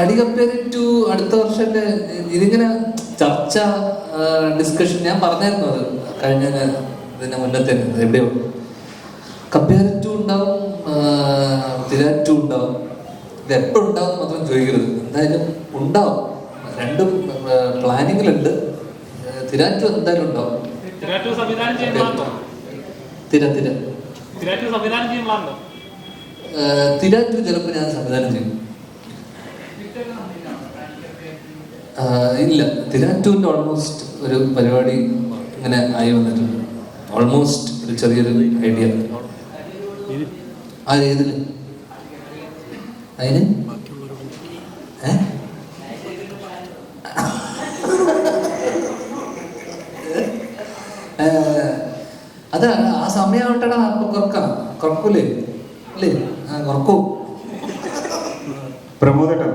അടി compare to അടുത്ത വർഷത്തെ ഇതിങ്ങനെ ചർച്ച ഡിസ്കഷൻ ഞാൻ പറഞ്ഞായിരുന്നു അത് കഴിഞ്ഞ ഇതിന്റെ മുന്നത്തെ എവിടെയോ. കമ്പയർ ടു ഉണ്ടാവും ടു ഉണ്ടാവും. ഇത് ഉണ്ടാവും മാത്രം ചോദിക്കരുത്. എന്തായാലും ഉണ്ടാവും. രണ്ടും പ്ലാനിങ്ങിലുണ്ട് തിരാറ്റു എന്തായാലും ഉണ്ടാവും. തിര തിര. തിരാറ്റു ചിലപ്പോൾ ഞാൻ സംവിധാനം ചെയ്യും ആ, ഇല്ല. തിരാറ്റൂരിന്റെ ഓൾമോസ്റ്റ് ഒരു പരിപാടി ഇങ്ങനെ ആയി വന്നിട്ടുണ്ട്. ഓൾമോസ്റ്റ് ഒരു ചെറിയൊരു ഐഡിയ ആ അതിന്? അത് ആ സമയമാവട്ടടാ അപ്പൊ കുറക്കാം. കുറക്കൂലേ? അല്ലേ കുറക്കൂ. പ്രമോദേട്ടൻ